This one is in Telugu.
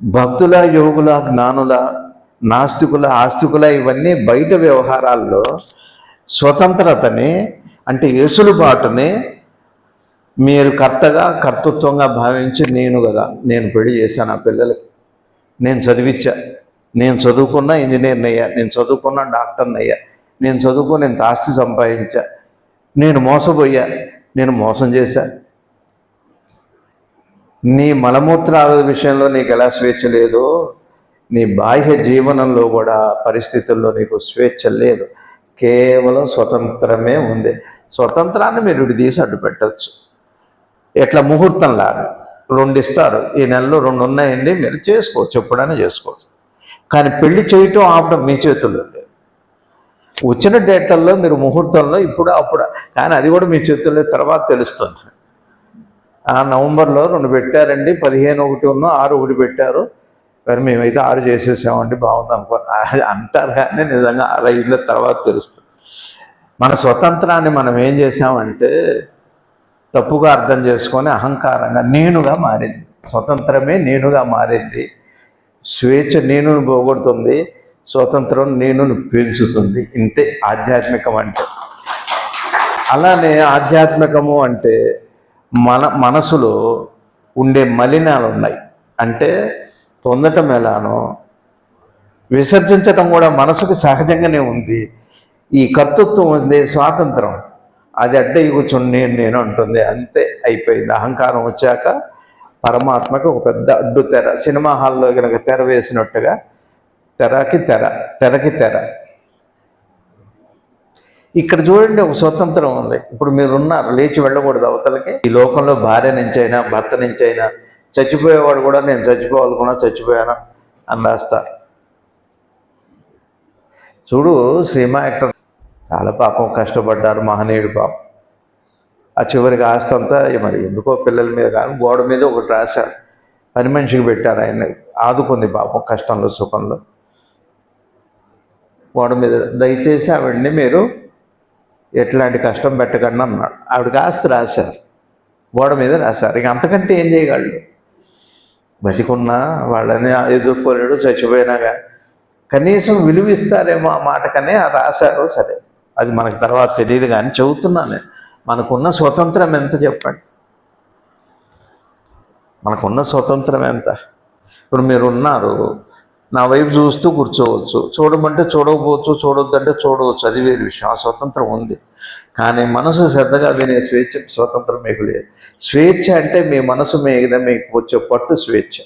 భక్తుల యోగుల జ్ఞానుల నాస్తికుల ఆస్తికుల ఇవన్నీ బయట వ్యవహారాల్లో స్వతంత్రతని అంటే ఎసులుబాటుని మీరు కర్తగా కర్తృత్వంగా భావించి నేను కదా నేను పెళ్ళి చేశాను ఆ పిల్లలకి. నేను చదివించా నేను చదువుకున్న ఇంజనీర్ని అయ్యా నేను చదువుకున్న డాక్టర్ని అయ్యా నేను చదువుకుని ఇంత ఆస్తి సంపాదించా నేను మోసపోయా నేను మోసం చేశా. నీ మలమూత్రాల విషయంలో నీకు ఎలా స్వేచ్ఛ లేదో? నీ బాహ్య జీవనంలో కూడా పరిస్థితుల్లో నీకు స్వేచ్ఛ లేదు. కేవలం స్వతంత్రమే ఉంది. స్వతంత్రాన్ని మీరు తీసి అడ్డు పెట్టచ్చు. ఎట్లా ముహూర్తంలా రెండు ఇస్తారు ఈ నెలలో రెండు ఉన్నాయండి మీరు చేసుకోవచ్చు ఎప్పుడైనా చేసుకోవచ్చు. కానీ పెళ్ళి చేయటం ఆపడం మీ చేతుల్లో లేదు. వచ్చిన డేట్లలో మీరు ముహూర్తంలో ఇప్పుడు అప్పుడు. కానీ అది కూడా మీ చేతుల్లో తర్వాత తెలుస్తుంది. నవంబర్లో రెండు పెట్టారండి. పదిహేను ఒకటి ఉన్న ఆరు ఒకటి పెట్టారు. మరి మేమైతే ఆరు చేసేసామండి. బాగుంది అనుకో అది అంటారు కానీ నిజంగా ఆరు అయిన తర్వాత తెలుస్తుంది. మన స్వతంత్రాన్ని మనం ఏం చేసామంటే తప్పుగా అర్థం చేసుకొని అహంకారంగా నేనుగా మారింది. స్వతంత్రమే నేనుగా మారింది. స్వేచ్ఛ నేను పోగొడుతుంది. స్వతంత్రం నేను పెంచుతుంది. ఇంతే ఆధ్యాత్మికం అంటే. అలానే ఆధ్యాత్మికము అంటే మన మనసులో ఉండే మలినాలు ఉన్నాయి అంటే పొందటం ఎలానో విసర్జించటం కూడా మనసుకు సహజంగానే ఉంది. ఈ కర్తృత్వం ఉంది స్వాతంత్రం. అది అడ్డ కూర్చొని నేను నేను అంటుంది. అంతే అయిపోయింది. అహంకారం వచ్చాక పరమాత్మకు ఒక పెద్ద అడ్డు తెర. సినిమా హాల్లో కనుక తెర వేసినట్టుగా తెరకి తెర తెరకి తెర. ఇక్కడ చూడండి ఒక స్వతంత్రం ఉంది. ఇప్పుడు మీరున్నారు లేచి వెళ్ళకూడదు అవతలకి. ఈ లోకంలో భార్య నుంచి అయినా భర్త నుంచి అయినా చచ్చిపోయేవాడు కూడా నేను చచ్చిపోవాలనుకున్నా చచ్చిపోయాను అని రాస్తారు చూడు శ్రీమా యాక్టర్ చాలా పాపం కష్టపడ్డారు మహనీయుడు పాపం. ఆ చివరికి ఆస్తి అంతా మరి ఎందుకో పిల్లల మీద కానీ గోడ మీద ఒకటి రాశారు. పని మనిషికి పెట్టారు ఆయన ఆదుకుంది పాపం కష్టంలో సుఖంలో. గోడ మీద దయచేసి ఆవిడ్ని మీరు ఎట్లాంటి కష్టం పెట్టకండి అన్నాడు. ఆవిడ కాస్త రాశారు. గోడ మీద రాశారు. ఇక అంతకంటే ఏం చేయగలడు? బతికున్నా వాళ్ళని ఎదుర్కోలేడు చచ్చిపోయినాగా. కనీసం విలువిస్తారేమో ఆ మాటకనే రాశారు. సరే అది మనకు తర్వాత తెలియదు కానీ చెబుతున్నాను నేను. మనకున్న స్వతంత్రం ఎంత చెప్పండి? మనకున్న స్వతంత్రం ఎంత? ఇప్పుడు మీరు ఉన్నారు నా వైపు చూస్తూ కూర్చోవచ్చు. చూడమంటే చూడకపోవచ్చు చూడొద్దంటే చూడవచ్చు. అది వేరు విషయం. ఆ స్వతంత్రం ఉంది. కానీ మనసు శ్రద్ధగా తినే స్వేచ్ఛ స్వతంత్రం మీకు లేదు. స్వేచ్ఛ అంటే మీ మనసు మీద మీకు వచ్చే పట్టు స్వేచ్ఛ.